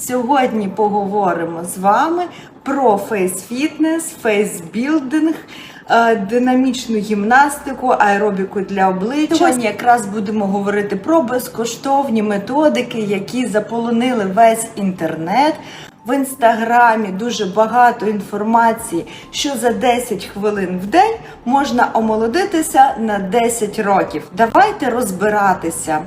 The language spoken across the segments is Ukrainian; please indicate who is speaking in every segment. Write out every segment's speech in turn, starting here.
Speaker 1: Сьогодні поговоримо з вами про фейс-фітнес, фейс-білдинг, динамічну гімнастику, аеробіку для обличчя. Сьогодні якраз будемо говорити про безкоштовні методики, які заполонили весь інтернет. В інстаграмі дуже багато інформації, що за 10 хвилин в день можна омолодитися на 10 років. Давайте розбиратися.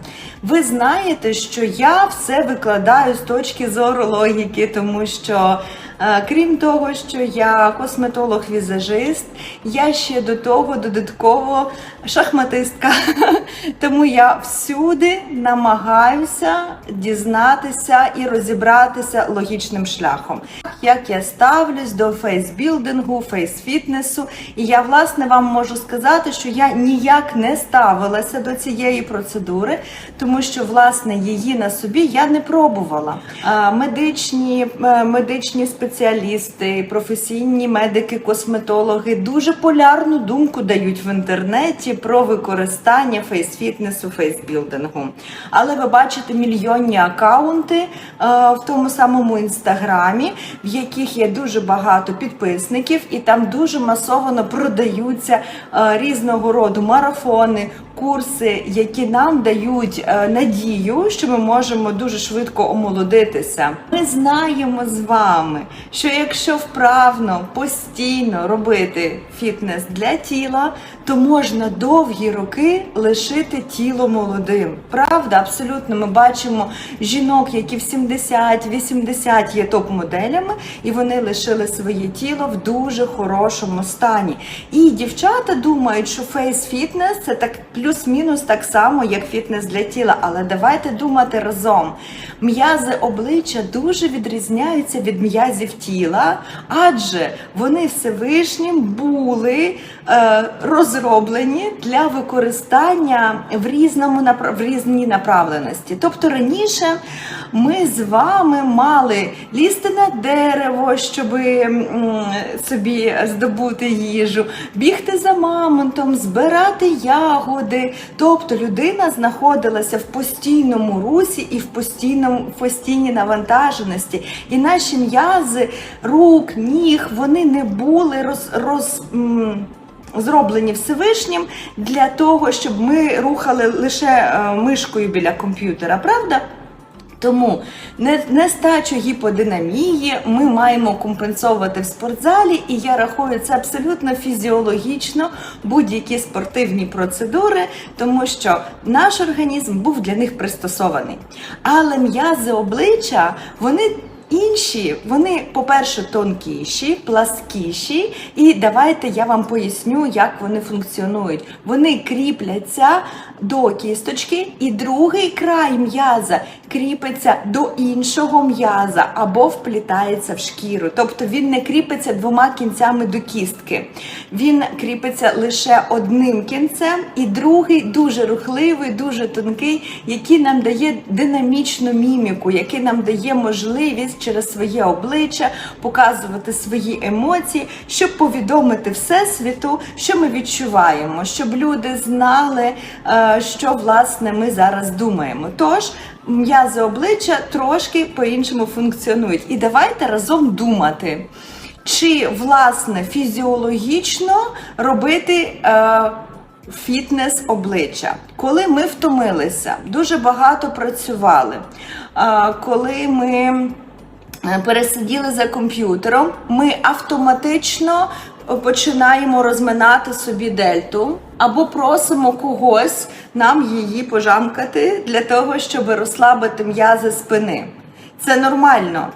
Speaker 1: Ви знаєте, що я все викладаю з точки зору логіки, тому що. Е, Крім того, що я косметолог-візажист, я ще до того додатково шахматистка. Тому я всюди намагаюся дізнатися і розібратися логічним шляхом. Як я ставлюсь до фейсбілдингу, фейс-фітнесу, і я власне вам можу сказати, що я ніяк не ставилася до цієї процедури, тому що власне її на собі я не пробувала. Медичні, е, медичні спеціалісти, професійні медики, косметологи дуже полярну думку дають в інтернеті про використання фейс-фітнесу, фейсбілдингу. Але ви бачите мільйонні акаунти е, в тому самому інстаграмі, яких є дуже багато підписників, і там дуже масово продаються е, різного роду марафони, курси, які нам дають е, надію, що ми можемо дуже швидко омолодитися. Ми знаємо з вами, що якщо вправно постійно робити фітнес для тіла, то можна довгі роки лишити тіло молодим. Правда, абсолютно ми бачимо жінок, які в 70-80 є топ-моделями, і вони лишили своє тіло в дуже хорошому стані. І дівчата думають, що фейс-фітнес це так плюс-мінус так само, як фітнес для тіла. Але давайте думати разом. М'язи обличчя дуже відрізняються від м'язів тіла, адже вони Всевишнім були е, розроблені для використання в різному в різній направленості. Тобто раніше ми з вами мали лізти на дерево, щоб собі здобути їжу, бігти за мамонтом, збирати ягоди. Тобто людина знаходилася в постійному русі і в постійному постійній навантаженості. І наші м'язи рук, ніг вони не були роз, роз Зроблені Всевишнім для того, щоб ми рухали лише е, мишкою біля комп'ютера, правда? Тому нестачу гіподинамії ми маємо компенсовувати в спортзалі, і я рахую це абсолютно фізіологічно будь-які спортивні процедури, тому що наш організм був для них пристосований. Але м'язи обличчя вони. Інші, вони, по-перше, тонкіші, пласкіші, і давайте я вам поясню, як вони функціонують. Вони кріпляться до кісточки, і другий край м'яза кріпиться до іншого м'яза або вплітається в шкіру. Тобто він не кріпиться двома кінцями до кістки. Він кріпиться лише одним кінцем, і другий дуже рухливий, дуже тонкий, який нам дає динамічну міміку, який нам дає можливість через своє обличчя показувати свої емоції, щоб повідомити всесвіту, що ми відчуваємо, щоб люди знали, е, що власне ми зараз думаємо. Тож м'язи обличчя трошки по-іншому функціонують. І давайте разом думати. Чи власне фізіологічно робити е, фітнес обличчя? Коли ми втомилися, дуже багато працювали, е, коли ми е, пересиділи за комп'ютером, ми автоматично починаємо розминати собі дельту або просимо когось нам її пожамкати для того, щоб розслабити м'язи спини. Це нормально.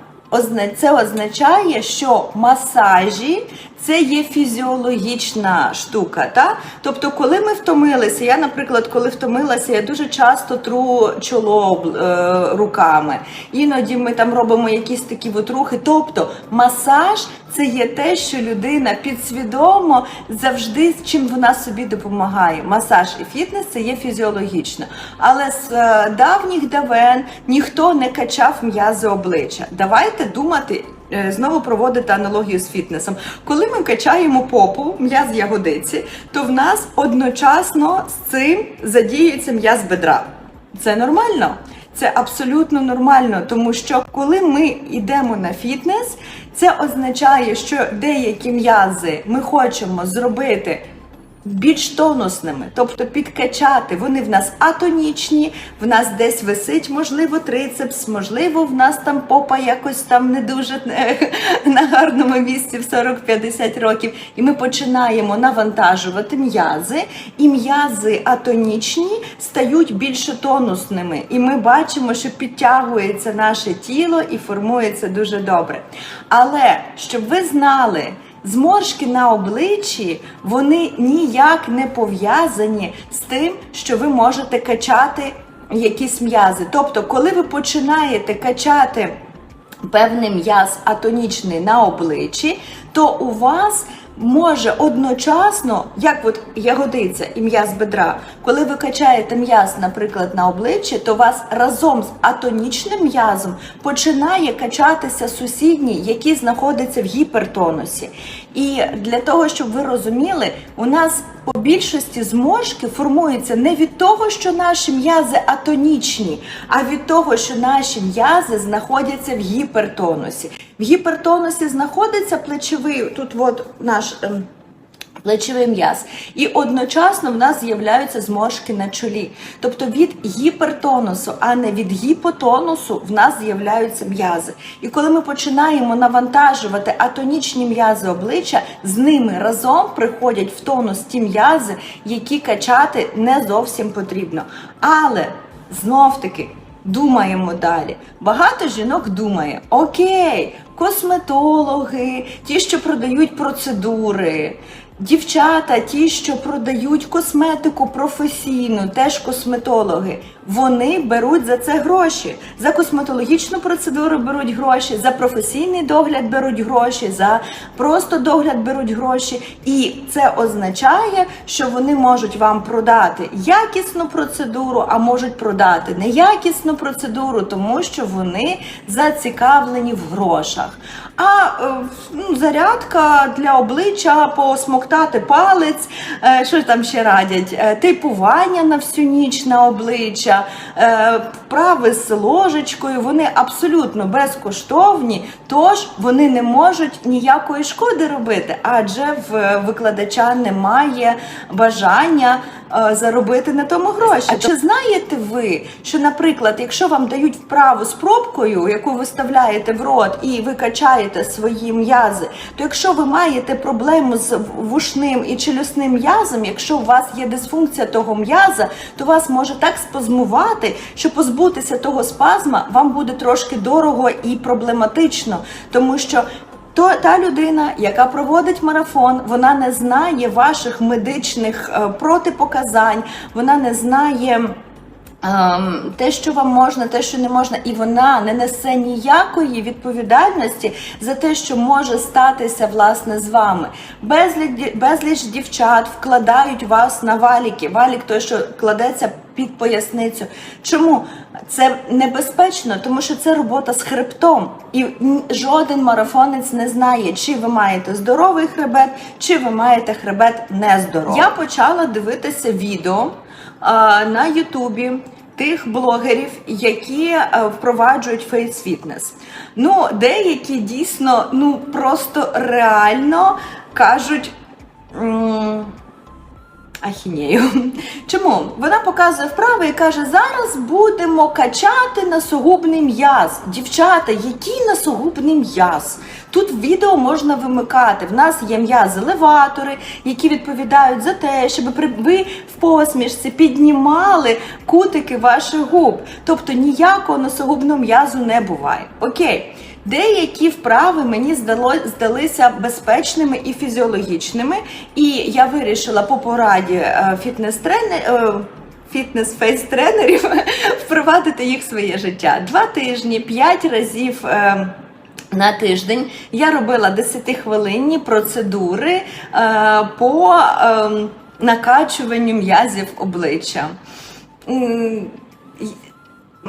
Speaker 1: Це означає, що масажі це є фізіологічна штука. Та? Тобто, коли ми втомилися, я, наприклад, коли втомилася, я дуже часто тру чоло е, руками. Іноді ми там робимо якісь такі от рухи. Тобто, масаж це є те, що людина підсвідомо завжди з чим вона собі допомагає. Масаж і фітнес це є фізіологічно. Але з е, давніх давен ніхто не качав м'язи обличчя. Давайте думати. Е, Знову проводити аналогію з фітнесом. Коли ми качаємо попу, м'яз ягодиці, то в нас одночасно з цим задіюється м'яз бедра. Це нормально. Це абсолютно нормально, тому що коли ми йдемо на фітнес, це означає, що деякі м'язи ми хочемо зробити більш тонусними, тобто підкачати. Вони в нас атонічні, в нас десь висить, можливо, трицепс, можливо, в нас там попа якось там не дуже е, на гарному місці в 40-50 років. І ми починаємо навантажувати м'язи, і м'язи атонічні стають більше тонусними. І ми бачимо, що підтягується наше тіло і формується дуже добре. Але щоб ви знали, Зморшки на обличчі вони ніяк не пов'язані з тим, що ви можете качати якісь м'язи. Тобто, коли ви починаєте качати певний м'яз атонічний на обличчі, то у вас може одночасно, як от ягодиця і м'яз бедра, коли ви качаєте м'яз, наприклад, на обличчі, то вас разом з атонічним м'язом починає качатися сусідній, який знаходиться в гіпертонусі. І для того, щоб ви розуміли, у нас по більшості зморшки формуються не від того, що наші м'язи атонічні, а від того, що наші м'язи знаходяться в гіпертонусі. В гіпертонусі знаходиться плечовий, тут от наш. ем, Плечовий м'яз, і одночасно в нас з'являються зморшки на чолі. Тобто від гіпертонусу, а не від гіпотонусу, в нас з'являються м'язи. І коли ми починаємо навантажувати атонічні м'язи обличчя, з ними разом приходять в тонус ті м'язи, які качати не зовсім потрібно. Але знов таки. Думаємо далі. Багато жінок думає: окей, косметологи, ті, що продають процедури, дівчата, ті, що продають косметику професійно, теж косметологи. Вони беруть за це гроші. За косметологічну процедуру беруть гроші, за професійний догляд беруть гроші, за просто догляд беруть гроші. І це означає, що вони можуть вам продати якісну процедуру, а можуть продати неякісну процедуру, тому що вони зацікавлені в грошах. А е, ну, зарядка для обличчя, посмоктати палець, е, що там ще радять? Е, Тейпування на всю ніч на обличчя, е, вправи з ложечкою, вони абсолютно безкоштовні, тож вони не можуть ніякої шкоди робити, адже в викладача немає бажання заробити на тому гроші. А чи знаєте ви, що, наприклад, якщо вам дають вправу з пробкою, яку ви вставляєте в рот і ви качаєте свої м'язи, то якщо ви маєте проблему з вушним і челюсним м'язом, якщо у вас є дисфункція того м'яза, то вас може так спазмувати, що позбутися того спазма вам буде трошки дорого і проблематично, тому що то та людина, яка проводить марафон, вона не знає ваших медичних е, протипоказань, вона не знає. Ем, Те, що вам можна, те, що не можна, і вона не несе ніякої відповідальності за те, що може статися власне з вами. Безліч, безліч дівчат вкладають вас на валіки. Валік той, що кладеться під поясницю. Чому це небезпечно? Тому що це робота з хребтом, і жоден марафонець не знає, чи ви маєте здоровий хребет, чи ви маєте хребет нездоровий. Я почала дивитися відео на Ютубі. Тих блогерів, які е, впроваджують фейс-фітнес. Ну, деякі дійсно ну просто реально кажуть. Ахінею. Чому? Вона показує вправи і каже: зараз будемо качати носогубний м'яз. Дівчата, який носогубний м'яз? Тут відео можна вимикати. В нас є м'язи-леватори, які відповідають за те, щоб ви в посмішці піднімали кутики ваших губ. Тобто ніякого носогубного м'язу не буває. Окей. Деякі вправи мені здалися безпечними і фізіологічними, і я вирішила по пораді е, фітнес-тренер. Фітнес-фейс-тренерів впровадити їх в своє життя. Два тижні, п'ять разів е, на тиждень я робила 10-хвилинні процедури е, по е, накачуванню м'язів обличчя.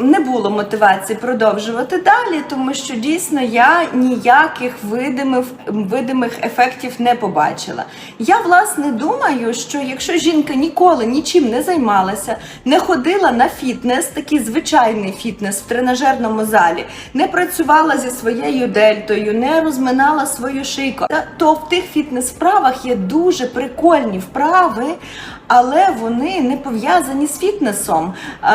Speaker 1: Не було мотивації продовжувати далі, тому що дійсно я ніяких видимих, видимих ефектів не побачила. Я власне думаю, що якщо жінка ніколи нічим не займалася, не ходила на фітнес, такий звичайний фітнес в тренажерному залі, не працювала зі своєю дельтою, не розминала свою шийку, то в тих фітнес-вправах є дуже прикольні вправи, але вони не пов'язані з фітнесом е,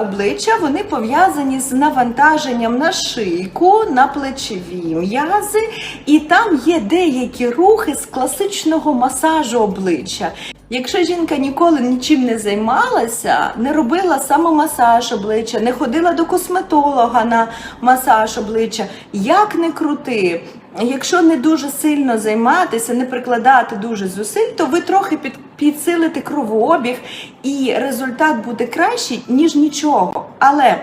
Speaker 1: обличчя, вони пов'язані з навантаженням на шийку, на плечові м'язи, і там є деякі рухи з класичного масажу обличчя. Якщо жінка ніколи нічим не займалася, не робила самомасаж обличчя, не ходила до косметолога на масаж обличчя, як не крути, якщо не дуже сильно займатися, не прикладати дуже зусиль, то ви трохи під, підсилите кровообіг, і результат буде кращий, ніж нічого. Але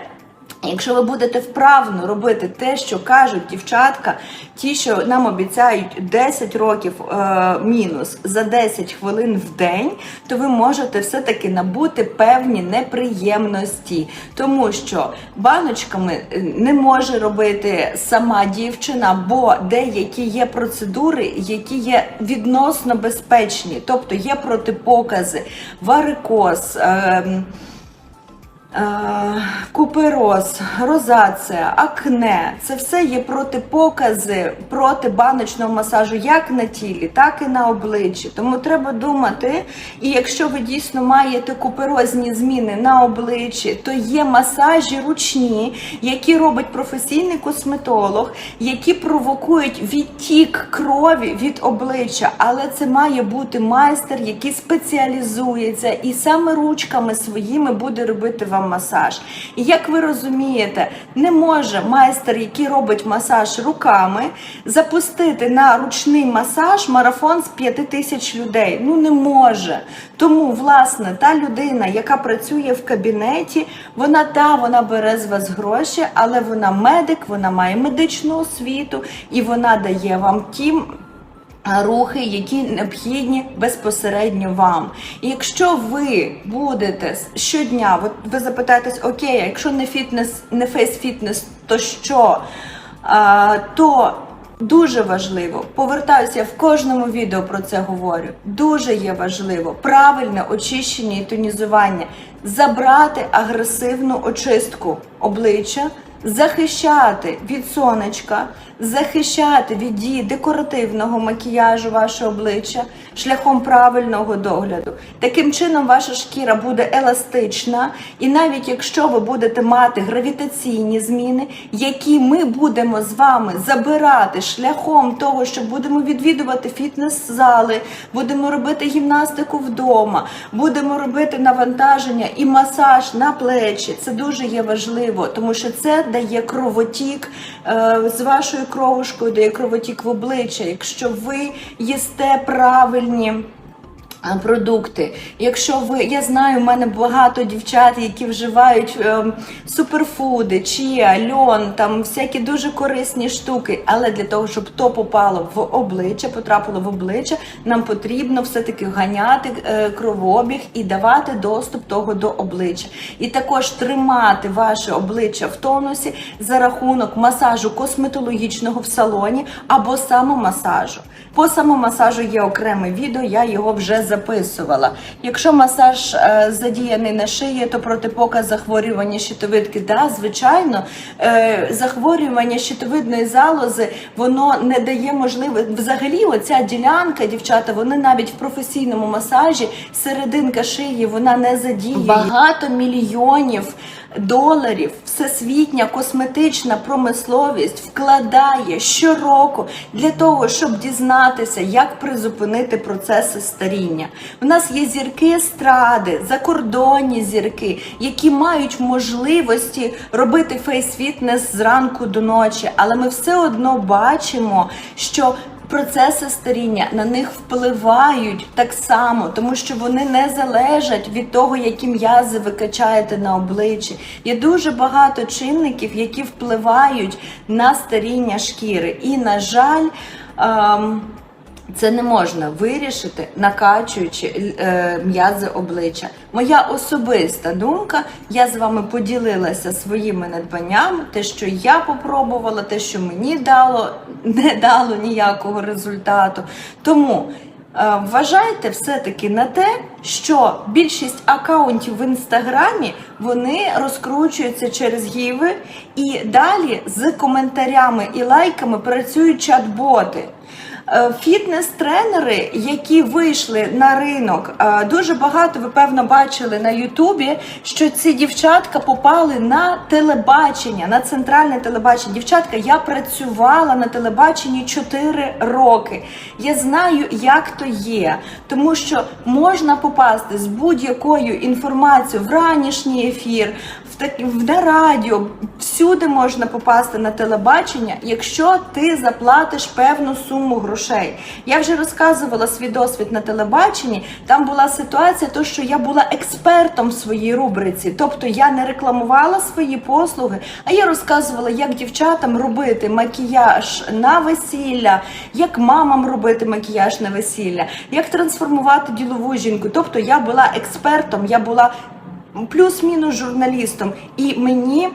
Speaker 1: Якщо ви будете вправно робити те, що кажуть дівчатка, ті, що нам обіцяють 10 років е, мінус за 10 хвилин в день, то ви можете все-таки набути певні неприємності, тому що баночками е, не може робити сама дівчина, бо деякі є процедури, які є відносно безпечні, тобто є протипокази, варикоз. Е, Купероз, розація, акне це все є протипокази проти баночного масажу як на тілі, так і на обличчі. Тому треба думати. І якщо ви дійсно маєте куперозні зміни на обличчі, то є масажі ручні, які робить професійний косметолог, які провокують відтік крові від обличчя. Але це має бути майстер, який спеціалізується і саме ручками своїми буде робити вам масаж. І як ви розумієте, не може майстер, який робить масаж руками, запустити на ручний масаж марафон з 5 тисяч людей. Ну не може. Тому, власне, та людина, яка працює в кабінеті, вона та вона бере з вас гроші, але вона медик, вона має медичну освіту і вона дає вам ті рухи, які необхідні безпосередньо вам. І якщо ви будете щодня, от ви запитаєтесь, окей, а якщо не фітнес, не фейс-фітнес, то що? А, то Дуже важливо, повертаюся в кожному відео про це говорю. Дуже є важливо правильне очищення і тонізування, забрати агресивну очистку обличчя, захищати від сонечка, захищати від дії декоративного макіяжу ваше обличчя шляхом правильного догляду. Таким чином, ваша шкіра буде еластична, і навіть якщо ви будете мати гравітаційні зміни, які ми будемо з вами забирати шляхом того, що будемо відвідувати фітнес-зали, будемо робити гімнастику вдома, будемо робити навантаження і масаж на плечі. Це дуже є важливо, тому що це дає кровотік е, з вашою кровушкою, дає кровотік в обличчя. Якщо ви їсте правильні. Продукти, якщо ви, я знаю, у мене багато дівчат, які вживають е, суперфуди, чія, льон, там всякі дуже корисні штуки. Але для того, щоб то попало в обличчя, потрапило в обличчя, нам потрібно все-таки ганяти е, кровообіг і давати доступ того до обличчя. І також тримати ваше обличчя в тонусі за рахунок масажу косметологічного в салоні або самомасажу. По самомасажу є окреме відео, я його вже записувала. Якщо масаж е, задіяний на шиї, то протипоказ захворювання щитовидки, да, звичайно, е, захворювання щитовидної залози воно не дає можливості. Взагалі, оця ділянка, дівчата, вони навіть в професійному масажі серединка шиї вона не задіє. Багато мільйонів доларів всесвітня косметична промисловість вкладає щороку для того, щоб дізнатися, як призупинити процеси старіння. У нас є зірки естради, закордонні зірки, які мають можливості робити фейс-фітнес зранку до ночі, але ми все одно бачимо, що Процеси старіння на них впливають так само, тому що вони не залежать від того, які м'язи ви качаєте на обличчі. Є дуже багато чинників, які впливають на старіння шкіри. І, на жаль, ем, Це не можна вирішити, накачуючи е, м'язи обличчя. Моя особиста думка. Я з вами поділилася своїми надбаннями, те, що я попробувала, те, що мені дало, не дало ніякого результату. Тому е, вважайте все-таки на те, що більшість акаунтів в інстаграмі вони розкручуються через гіви, і далі з коментарями і лайками працюють чат-боти. Е, Фітнес-тренери, які вийшли на ринок, е, дуже багато ви певно бачили на Ютубі, що ці дівчатка попали на телебачення, на центральне телебачення. Дівчатка, я працювала на телебаченні 4 роки. Я знаю, як то є, тому що можна попасти з будь-якою інформацією в ранішній ефір, на радіо, всюди можна попасти на телебачення, якщо ти заплатиш певну суму грошей. Я вже розказувала свій досвід на телебаченні. Там була ситуація, то що я була експертом в своїй рубриці, тобто я не рекламувала свої послуги, а я розказувала, як дівчатам робити макіяж на весілля, як мамам робити макіяж на весілля, як трансформувати ділову жінку. Тобто я була експертом, я була плюс-мінус журналістом, і мені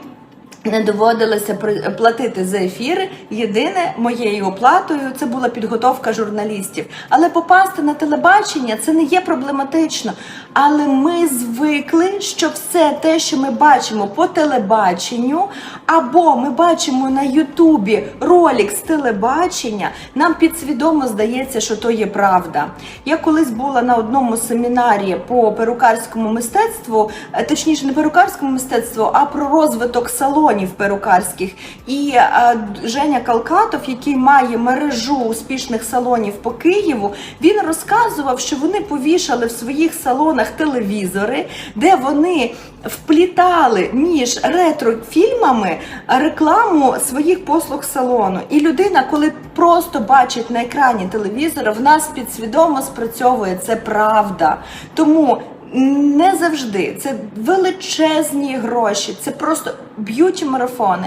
Speaker 1: не доводилося платити за ефіри. Єдине моєю оплатою це була підготовка журналістів. Але попасти на телебачення це не є проблематично. Але ми звикли, що все те, що ми бачимо по телебаченню, або ми бачимо на Ютубі ролик з телебачення, нам підсвідомо здається, що то є правда. Я колись була на одному семінарі по перукарському мистецтву, е, точніше, не перукарському мистецтву, а про розвиток салонів перукарських. І е, Женя Калкатов, який має мережу успішних салонів по Києву, він розказував, що вони повішали в своїх салонах телевізори, де вони вплітали між ретрофільмами рекламу своїх послуг салону. І людина, коли просто бачить на екрані телевізора, в нас підсвідомо спрацьовує це правда. Тому не завжди це величезні гроші, це просто б'юті марафони.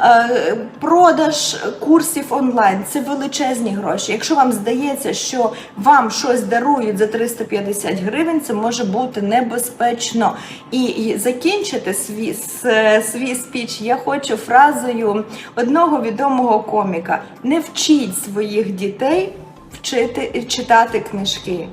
Speaker 1: Е, Продаж курсів онлайн це величезні гроші. Якщо вам здається, що вам щось дарують за 350 гривень, це може бути небезпечно. І закінчити свій, свій спіч я хочу фразою одного відомого коміка: не вчіть своїх дітей вчити читати книжки.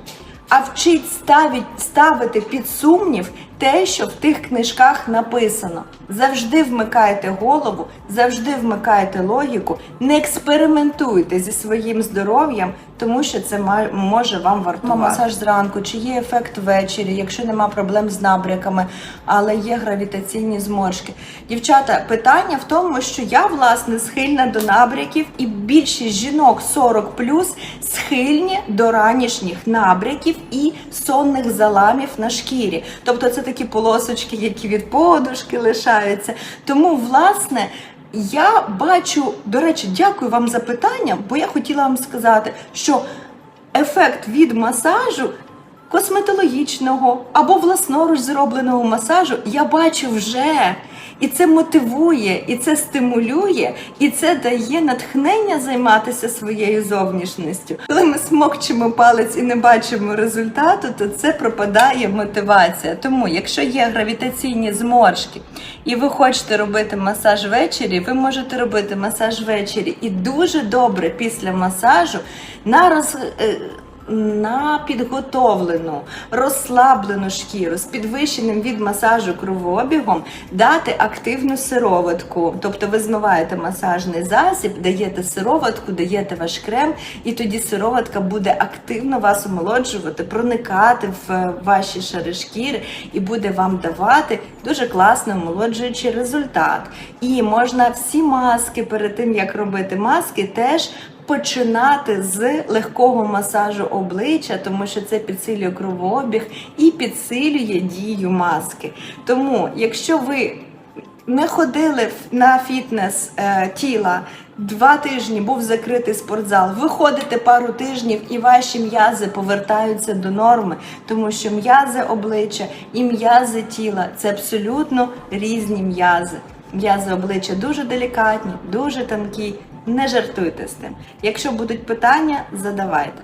Speaker 1: А вчить ставить, ставити під сумнів те, що в тих книжках написано. Завжди вмикайте голову, завжди вмикайте логіку, не експериментуйте зі своїм здоров'ям, тому що це може вам вартувати. Масаж зранку, чи є ефект ввечері, якщо нема проблем з набряками, але є гравітаційні зморшки. Дівчата, питання в тому, що я власне схильна до набряків, і більшість жінок 40 схильні до ранішніх набряків і сонних заламів на шкірі. Тобто це такі полосочки, які від подушки лишаються. Тому, власне. Я бачу, до речі, дякую вам за питання, бо я хотіла вам сказати, що ефект від масажу косметологічного або власноруч зробленого масажу я бачу вже. І це мотивує, і це стимулює, і це дає натхнення займатися своєю зовнішністю. Коли ми смокчемо палець і не бачимо результату, то це пропадає мотивація. Тому, якщо є гравітаційні зморшки, і ви хочете робити масаж ввечері, ви можете робити масаж ввечері і дуже добре після масажу на роз. На підготовлену, розслаблену шкіру з підвищеним від масажу кровообігом дати активну сироватку. Тобто ви змиваєте масажний засіб, даєте сироватку, даєте ваш крем, і тоді сироватка буде активно вас омолоджувати, проникати в е, ваші шари шкіри і буде вам давати дуже класний омолоджуючий результат. І можна всі маски перед тим, як робити маски, теж починати з легкого масажу обличчя, тому що це підсилює кровообіг і підсилює дію маски. Тому, якщо ви не ходили на фітнес е, тіла. Два тижні був закритий спортзал. Ви ходите пару тижнів, і ваші м'язи повертаються до норми, тому що м'язи обличчя і м'язи тіла це абсолютно різні м'язи. М'язи обличчя дуже делікатні, дуже тонкі, Не жартуйте з тим. Якщо будуть питання, задавайте.